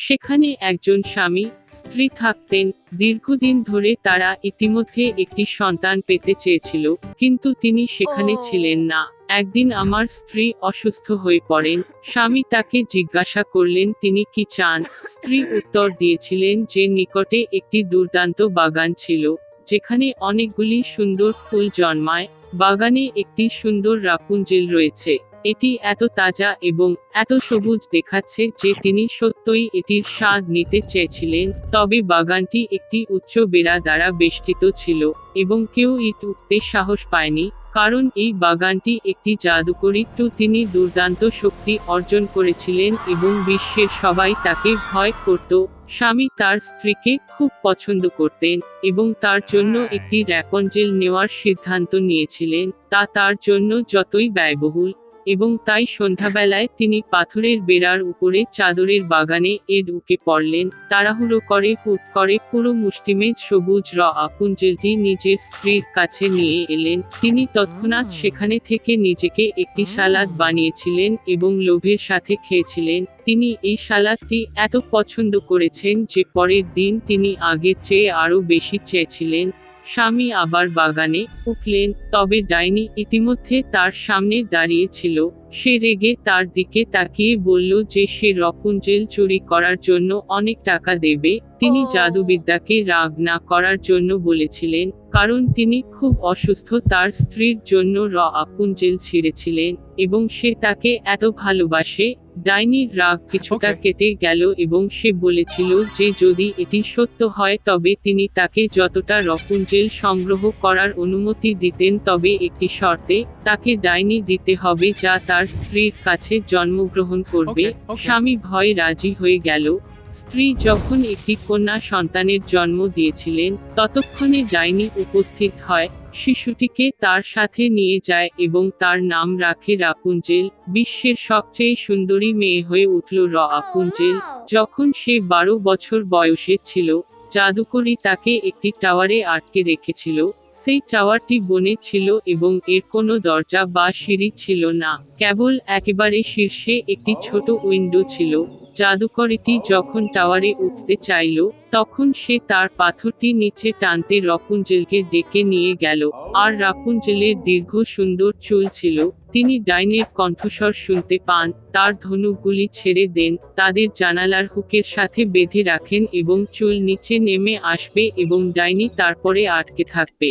সেখানে একজন স্বামী স্ত্রী থাকতেন দীর্ঘদিন ধরে তারা ইতিমধ্যে একটি সন্তান পেতে চেয়েছিল কিন্তু তিনি সেখানে ছিলেন না। একদিন আমার স্ত্রী অসুস্থ হয়ে পড়েন স্বামী তাকে জিজ্ঞাসা করলেন তিনি কি চান? স্ত্রী উত্তর দিয়েছিলেন যে নিকটে একটি দুর্দান্ত বাগান ছিল যেখানে অনেকগুলি সুন্দর ফুল জন্মায় বাগানে একটি সুন্দর রাপুঞ্জেল রয়েছে। এটি এত তাজা এবং এত সবুজ দেখাচ্ছে যে তিনি সত্যই এটির স্বাদ নিতে চেয়েছিলেন। তবে বাগানটি একটি উচ্চ বেড়া দ্বারা বেষ্টিত ছিল এবং কেউ ইট উঠতে সাহস পায়নি, কারণ এই বাগানটি একটি জাদুকরী তিনি দুর্দান্ত শক্তি অর্জন করেছিলেন এবং বিশ্বের সবাই তাকে ভয় করত। স্বামী তার স্ত্রীকে খুব পছন্দ করতেন এবং তার জন্য একটি র্যাপঞ্জেল নেওয়ার সিদ্ধান্ত নিয়েছিলেন। তা তার জন্য যতই ব্যয়বহুল এবং তাই সন্ধ্যাবেলায় তিনি পাথরের বেড়ার উপরে চাদরের বাগানে এ ঢুকে পড়লেন তাড়াহুড়ো করে হুট করে পুরো মুষ্টিমেজ সবুজ র আপুঞ্জেলটি নিজের স্ত্রীর কাছে নিয়ে এলেন তিনি তৎক্ষণাৎ সেখানে থেকে নিজেকে একটি সালাদ বানিয়েছিলেন এবং লোভের সাথে খেয়েছিলেন তিনি এই সালাদটি এত পছন্দ করেছেন যে পরের দিন তিনি আগের চেয়ে আরও বেশি চেয়েছিলেন। স্বামী আবার বাগানে উঠলেন তবে ডাইনি ইতিমধ্যে তার সামনে দাঁড়িয়ে ছিল সে রেগে তার দিকে তাকিয়ে বলল যে সে রপুঞ্জেল চুরি করার জন্য অনেক টাকা দেবে। তিনি। জাদুবিদ্যাকে রাগ না করার জন্য বলেছিলেন কারণ তিনি খুব অসুস্থ। তার স্ত্রীর জন্য র আপুঞ্জেল ছিঁড়েছিলেন এবং সে তাকে এত ভালোবাসে। ডাইনির রাগ কিছুটা কেটে গেল এবং সে বলেছিল যে যদি এটি সত্য হয় তবে তিনি তাকে যতটা রপুঞ্জেল সংগ্রহ করার অনুমতি দিতেন তবে একটি শর্তে তাকে ডাইনি দিতে হবে যা তার স্ত্রীর কাছে জন্মগ্রহণ করবে. স্বামী ভয় রাজি হয়ে গেল। স্ত্রী যখন একটি কন্যা সন্তানের জন্ম দিয়েছিলেন ততক্ষণে ডাইনি উপস্থিত হয়। শিশুটিকে তার সাথে নিয়ে যায় এবং তার নাম রাখে রাপুঞ্জেল বিশ্বের সবচেয়ে সুন্দরী মেয়ে হয়ে উঠল র আপুঞ্জেল যখন সে বারো বছর বয়সে ছিল জাদুকরি তাকে একটি টাওয়ারে আটকে রেখেছিল, সেই টাওয়ারটি বনে ছিল এবং এর কোনো দরজা বা সিঁড়ি ছিল না। কেবল একেবারে শীর্ষে একটি ছোট উইন্ডো ছিল। জাদুকরিটি যখন টাওয়ারে উঠতে চাইল, তখন সে তার পাথরটি নিচে টানতে রাপুঞ্জেলকে ডেকে নিয়ে গেল। আর রাপুঞ্জেলের দীর্ঘ সুন্দর চুল ছিল তিনি ডাইনের কণ্ঠস্বর শুনতে পান, তার ধনুকগুলি ছেড়ে দেন, তাদের জানালার হুকের সাথে বেঁধে রাখেন এবং চুল নিচে নেমে আসবে এবং ডাইনি তারপরে আটকে থাকবে।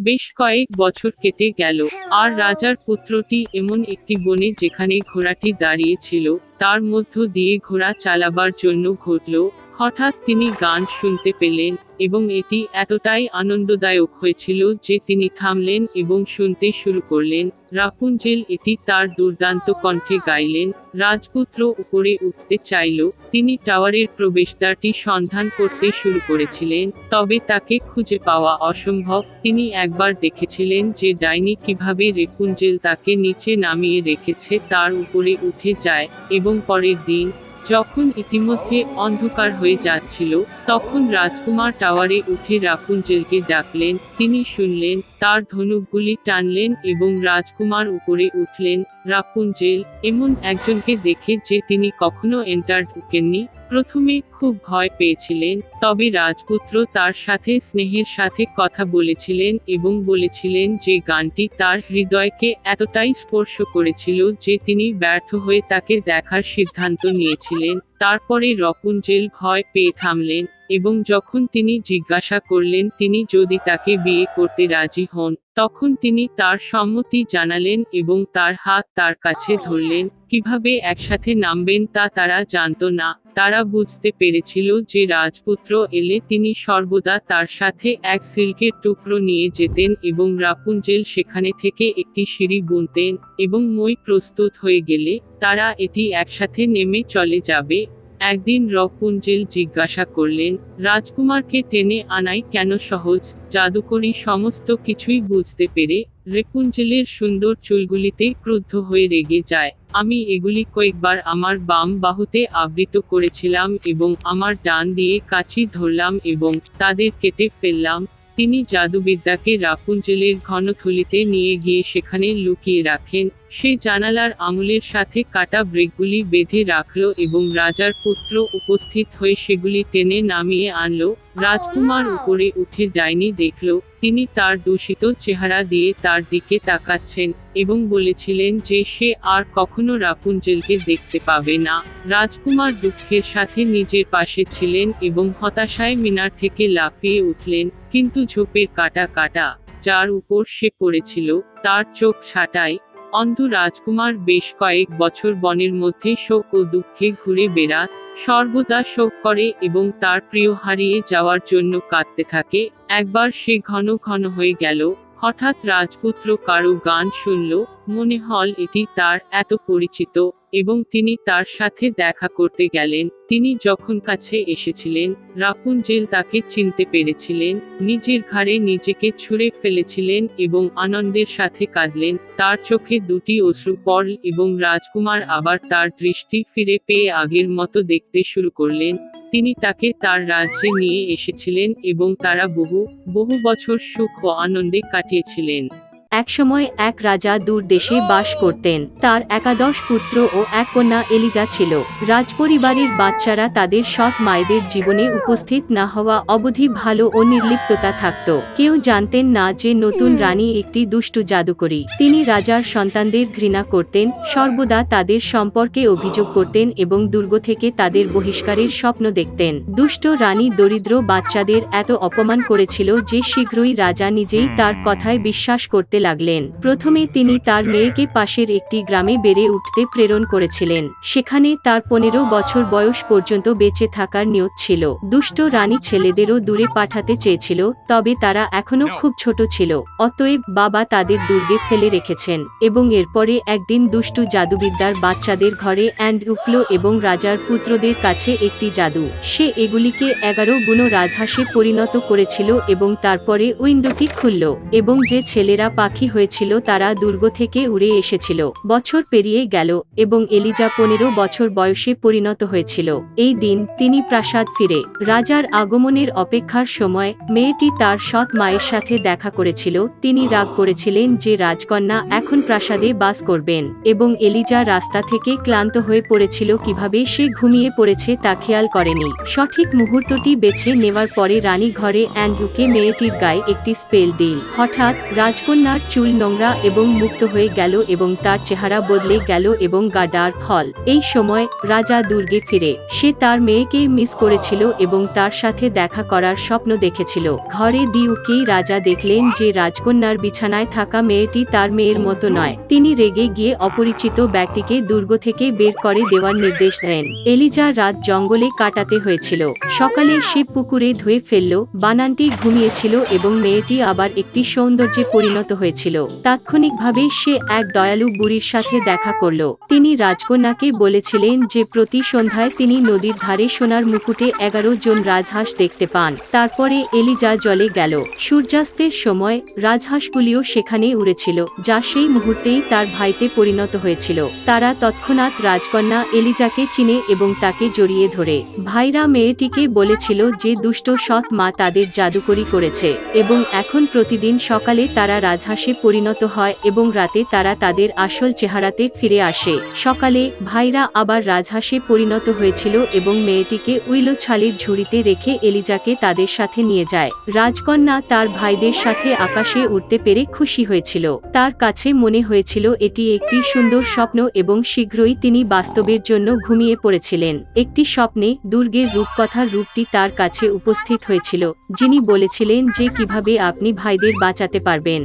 বেশ কয়েক বছর কেটে গেল, আর রাজার পুত্রটি এমন একটি বনে যেখানে ঘোড়াটি দাঁড়িয়েছিল, তার মধ্য দিয়ে ঘোড়া চালাবার জন্য ঘটল হঠাৎ তিনি গান শুনতে পেলেন এবং এটি এতটাই আনন্দদায়ক হয়েছিল যে তিনি থামলেন এবং শুনতে শুরু করলেন। রাপুঞ্জেল এটি তার দুর্দান্ত কণ্ঠে গাইলেন, রাজপুত্র উপরে উঠতে চাইল, তিনি টাওয়ারের প্রবেশদ্বারটি সন্ধান করতে শুরু করেছিলেন, তবে তাকে খুঁজে পাওয়া অসম্ভব। তিনি একবার দেখেছিলেন যে ডাইনি কীভাবে রেপুঞ্জেল তাকে নিচে নামিয়ে রেখেছে, তার উপরে উঠে যায় এবং পরের দিন যখন ইতিমধ্যে অন্ধকার হয়ে যাচ্ছিল, তখন রাজকুমার টাওয়ারে উঠে রাপুঞ্জেলকে ডাকলেন, তিনি শুনলেন, তার ধনুকগুলি টানলেন এবং রাজকুমার উপরে উঠলেন রাপুঞ্জেল এমন একজনকে দেখে যে তিনি কখনো এন্টার ঢুকেননি। প্রথমে খুব ভয় পেয়েছিলেন, তবে রাজপুত্র তার সাথে, স্নেহের সাথে কথা বলেছিলেন এবং বলেছিলেন যে গানটি তার হৃদয়কে এতটাই স্পর্শ করেছিল যে তিনি ব্যর্থ হয়ে তাকে দেখার সিদ্ধান্ত নিয়েছিলেন। তারপরে রপুঞ্জেল ভয় পেয়ে থামলেন এবং যখন তিনি জিজ্ঞাসা করলেন, তিনি যদি তাকে বিয়ে করতে রাজি হন তখন তিনি তার সম্মতি জানালেন এবং তার হাত তার কাছে ধরলেন। কীভাবে একসাথে নামবেন তা তারা জানত না। তারা বুঝতে পেরেছিল যে রাজপুত্র এলে তিনি সর্বদা তার সাথে এক সিল্কের টুকরো নিয়ে যেতেন এবং রাপুঞ্জেল সেখানে থেকে একটি সিঁড়ি বুনতেন এবং মই প্রস্তুত হয়ে গেলে তারা এটি একসাথে নেমে চলে যাবে। একদিন রপুঞ্জেল জিজ্ঞাসা করলেন, রাজকুমারকে টেনে আনাই কেন সহজ, জাদুকরি সমস্ত কিছুই বুঝতে পেরে রেপুঞ্জেলের সুন্দর চুলগুলিতে ক্রুদ্ধ হয়ে রেগে যায়, আমি এগুলি কয়েকবার আমার বাম বাহুতে আবৃত করেছিলাম এবং আমার ডান দিয়ে কাছি ধরলাম এবং তাদের কেটে ফেললাম, তিনি জাদুবিদ্যাকে রাপুঞ্জেলের ঘনথলিতে নিয়ে গিয়ে সেখানে লুকিয়ে রাখেন সে জানালার আঙুলের সাথে কাটা ব্রেকগুলি বেঁধে রাখল এবং রাজার পুত্র উপস্থিত হয়ে সেগুলি টেনে নামিয়ে আনলো। রাজকুমার উপরে উঠে ডাইনি দেখল তিনি তার দূষিত চেহারা দিয়ে তার দিকে তাকাচ্ছেন এবং বলেছিলেন যে সে আর কখনো রাপুঞ্জেলকে দেখতে পাবে না। রাজকুমার দুঃখের সাথে নিজের পাশে ছিলেন এবং হতাশায় মিনার থেকে লাফিয়ে উঠলেন কিন্তু ঝোপের কাটা কাটা যার উপর সে পড়েছিল তার চোখ ছাটায় অন্ধ রাজকুমার বেশ কয়েক বছর বনের মধ্যে শোক ও দুঃখে ঘুরে বেড়া সর্বদা শোক করে এবং তার প্রিয় হারিয়ে যাওয়ার জন্য কাঁদতে থাকে। একবার সে ঘন ঘন হয়ে গেল, হঠাৎ রাজপুত্র কারও গান শুনল মনে হল এটি তার এত পরিচিত এবং তিনি তার সাথে দেখা করতে গেলেন। তিনি যখন কাছে এসেছিলেন রাপুঞ্জেল তাকে চিনতে পেরেছিলেন, নিজের ঘাড়ে নিজেকে ছুঁড়ে ফেলেছিলেন এবং আনন্দের সাথে কাঁদলেন। তার চোখে দুটি অশ্রু পড়ল এবং রাজকুমার আবার তার দৃষ্টি ফিরে পেয়ে আগের মতো দেখতে শুরু করলেন। তিনি তাকে তার রাজ্যে নিয়ে এসেছিলেন এবং তারা বহু বহু বছর সুখ ও আনন্দে কাটিয়েছিলেন। একসময় এক রাজা দূর দেশে বাস করতেন। তার একাদশ পুত্র ও এক কন্যা এলিজা ছিল। রাজপরিবারের বাচ্চারা তাদের সৎ মায়েদের জীবনে উপস্থিত না হওয়া অবধি ভালো ও নির্লিপ্ততা থাকত। কেউ জানতেন না যে নতুন রানী একটি দুষ্টু জাদুকরী। তিনি রাজার সন্তানদের ঘৃণা করতেন সর্বদা তাদের সম্পর্কে অভিযোগ করতেন এবং দুর্গ থেকে তাদের বহিষ্কারের স্বপ্ন দেখতেন। দুষ্ট রানী দরিদ্র বাচ্চাদের এত অপমান করেছিল যে শীঘ্রই রাজা নিজেই তার কথায় বিশ্বাস করতে লাগলেন। প্রথমে তিনি তার মেয়েকে পাশের একটি গ্রামে বেড়ে উঠতে প্রেরণ করেছিলেন। সেখানে তার পনেরো বছর বয়স পর্যন্ত বেঁচে থাকার নিয়ত ছিল। দুষ্ট রানী ছেলেদেরও দূরে পাঠাতে চেয়েছিল তবে তারা এখনও খুব ছোট ছিল। অতএব বাবা তাদের দুর্গে ফেলে রেখেছেন এবং এরপরে একদিন দুষ্টু জাদুবিদ্যার বাচ্চাদের ঘরে অ্যান্ড উঠল এবং রাজার পুত্রদের কাছে একটি জাদু। সে এগুলিকে এগারো গুণ রাজহাঁসে পরিণত করেছিল এবং তারপরে উইন্ডোটি খুলল এবং যে ছেলেরা পাখি হয়েছিল তারা দুর্গ থেকে উড়ে এসেছিল। বছর পেরিয়ে গেল এবং এলিজা পনেরো বছর বয়সে পরিণত হয়েছিল। এই দিন তিনি প্রাসাদ ফিরে। রাজার আগমনের অপেক্ষার সময় মেয়েটি তার সৎ মায়ের সাথে দেখা করেছিল। তিনি রাগ করেছিলেন যে রাজকন্যা এখন প্রাসাদে বাস করবেন এবং এলিজা রাস্তা থেকে ক্লান্ত হয়ে পড়েছিল কীভাবে সে ঘুমিয়ে পড়েছে তা খেয়াল করেনি। সঠিক মুহূর্তটি বেছে নেওয়ার পরে রানী ঘরে অ্যান্ড্রুকে মেয়েটির গায়ে একটি স্পেল দিল হঠাৎ রাজকন্যার চুল নোংরা এবং মুক্ত হয়ে গেল এবং তার চেহারা বদলে গেল এবং গাডার হল। এই সময় রাজা দুর্গে ফিরে। সে তার মেয়েকে মিস করেছিল এবং তার সাথে দেখা করার স্বপ্ন দেখেছিল। ঘরে দিউকেই রাজা দেখলেন যে রাজকন্যার বিছানায় থাকা মেয়েটি তার মেয়ের মতো নয়। তিনি রেগে গিয়ে অপরিচিত ব্যক্তিকে দুর্গ থেকে বের করে দেওয়ার নির্দেশ দেন। এলিজা রাত জঙ্গলে কাটাতে হয়েছিল। সকালে সে পুকুরে ধুয়ে ফেলল, বানানটি ঘুমিয়েছিল এবং মেয়েটি আবার একটি সৌন্দর্যে পরিণত হয়েছিল। তাৎক্ষণিকভাবে সে এক দয়ালু বুড়ির সাথে দেখা করল। তিনি রাজকন্যাকে বলেছিলেন যে, প্রতি সন্ধ্যায় তিনি নদীর ধারে সোনার মুকুটে এগারো জন রাজহাঁস দেখতে পান। তারপরে এলিজা জলে গেল। সূর্যাস্তের সময় রাজহাঁসগুলিও সেখানে উড়েছিল, যা সেই মুহূর্তেই তার ভাইতে পরিণত হয়েছিল। তারা তৎক্ষণাৎ রাজকন্যা এলিজাকে চিনে এবং তাকে জড়িয়ে ধরে। ভাইরা মেয়েটিকে বলেছিল যে, দুষ্ট সৎ মা তাদের জাদুকরি করেছে এবং এখন প্রতিদিন সকালে তারা রাজহাঁসে পরিণত হয় এবং রাতে তারা তাদের আসল চেহারাতে ফিরে আসে। সকালে ভাইরা আবার রাজহাঁসে পরিণত হয়েছিল এবং মেয়েটিকে উইলো ছালির ঝুড়িতে রেখে এলিজাকে তাদের সাথে নিয়ে যায়। রাজকন্যা তার ভাইদের সাথে আকাশে উঠতে পেরে খুশি হয়েছিল। তার কাছে মনে হয়েছিল এটি একটি সুন্দর স্বপ্ন এবং শীঘ্রই তিনি বাস্তবের জন্য ঘুমিয়ে পড়েছিলেন। একটি স্বপ্নে দুর্গের রূপকথার রূপটি তার কাছে উপস্থিত হয়েছিল, যিনি বলেছিলেন যে কীভাবে আপনি ভাইদের বাঁচাতে পারবেন।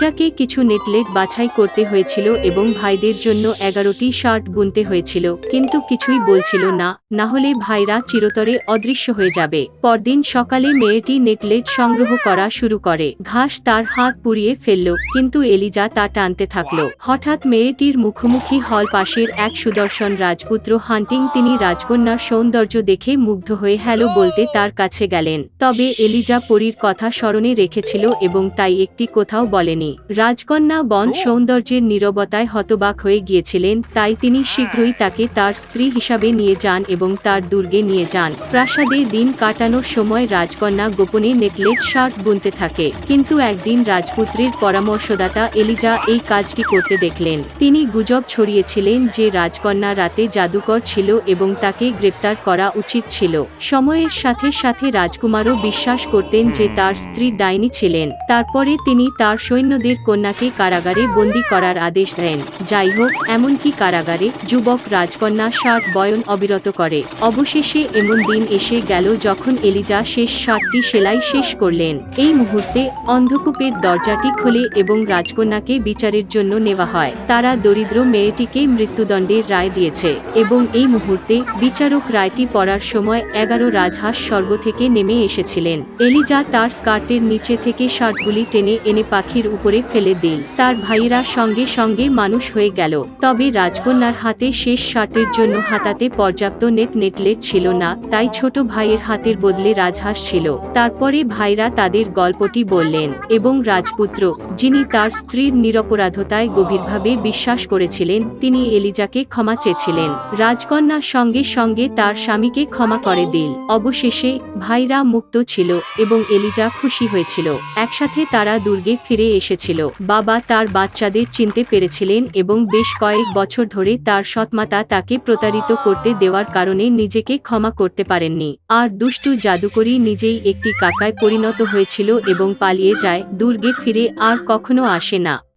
এলিজাকে কিছু নেটলেট বাছাই করতে হয়েছিল এবং ভাইদের জন্য এগারোটি শার্ট বুনতে হয়েছিল, কিন্তু কিছুই বলছিল না না হলে ভাইরা চিরতরে অদৃশ্য হয়ে যাবে। পরদিন সকালে মেয়েটি নেকলেট সংগ্রহ করা শুরু করে। ঘাস তার হাত পুড়িয়ে ফেলল, কিন্তু এলিজা তা টানতে থাকল। হঠাৎ মেয়েটির মুখোমুখি হল পাশের এক সুদর্শন রাজপুত্র হান্টিং তিনি রাজকন্যার সৌন্দর্য দেখে মুগ্ধ হয়ে হ্যালো বলতে তার কাছে গেলেন। তবে এলিজা পরীর কথা স্মরণে রেখেছিল এবং তাই একটি কোথাও বলেনি। পারেননি রাজকন্যা বন সৌন্দর্যের নীরবতায় হতবাক হয়ে গিয়েছিলেন তাই তিনি শীঘ্রই তাকে তার স্ত্রী হিসাবে নিয়ে যান এবং তার দুর্গে নিয়ে যান। প্রাসাদে দিন কাটানোর সময় রাজকন্যা গোপনে নেকলেস শার্ট বুনতে থাকে। কিন্তু একদিন রাজপুত্রের পরামর্শদাতা এলিজা এই কাজটি করতে দেখলেন। তিনি গুজব ছড়িয়েছিলেন যে রাজকন্যা রাতে জাদুকর ছিল এবং তাকে গ্রেপ্তার করা উচিত ছিল। সময়ের সাথে সাথে রাজকুমারও বিশ্বাস করতেন যে তার স্ত্রী ডাইনি ছিলেন। তারপরে তিনি তার সৈন্যদের কন্যাকে কারাগারে বন্দী করার আদেশ দেন। যাই হোক এমনকি কারাগারে যুবক রাজকন্যা ষাট বয়ন অবিরত করে। অবশেষে এমন দিন এসে গেল যখন এলিজা শেষ ষাটটি সেলাই শেষ করলেন। এই মুহূর্তে অন্ধকূপের দরজাটি খোলে এবং রাজকন্যাকে বিচারের জন্য নেওয়া হয়। তারা দরিদ্র মেয়েটিকে মৃত্যুদণ্ডের রায় দিয়েছে এবং এই মুহূর্তে বিচারক রায়টি পড়ার সময় এগারো রাজহাঁস স্বর্গ থেকে নেমে এসেছিলেন। এলিজা তার স্কার্টের নিচে থেকে শার্টগুলি টেনে এনে পাখির উপরে ফেলে দিল তার ভাইয়েরা সঙ্গে সঙ্গে মানুষ হয়ে গেল। তবে রাজকন্যার হাতে শেষ শার্টের জন্য হাতাতে পর্যাপ্ত নেট নেটলেট ছিল না, তাই ছোট ভাইয়ের হাতের বদলে রাজহাঁস ছিল। তারপরে ভাইরা তাদের গল্পটি বললেন এবং রাজপুত্র, যিনি তার স্ত্রীর নিরপরাধতায় গভীরভাবে বিশ্বাস করেছিলেন, তিনি এলিজাকে ক্ষমা চেয়েছিলেন। রাজকন্যার সঙ্গে সঙ্গে তার স্বামীকে ক্ষমা করে দিল। অবশেষে ভাইরা মুক্ত ছিল এবং এলিজা খুশি হয়েছিল। একসাথে তারা দুর্গে ফিরে এসেছিল। বাবা তার বাচ্চাদের চিনতে পেরেছিলেন এবং বেশ কয়েক বছর ধরে তার সৎমাতা তাকে প্রতারিত করতে দেওয়ার কারণে নিজেকে ক্ষমা করতে পারেননি। আর দুষ্টু জাদুকরী নিজেই একটি কাকায় পরিণত হয়েছিল এবং পালিয়ে যায়, দুর্গে ফিরে আর কখনো আসে না।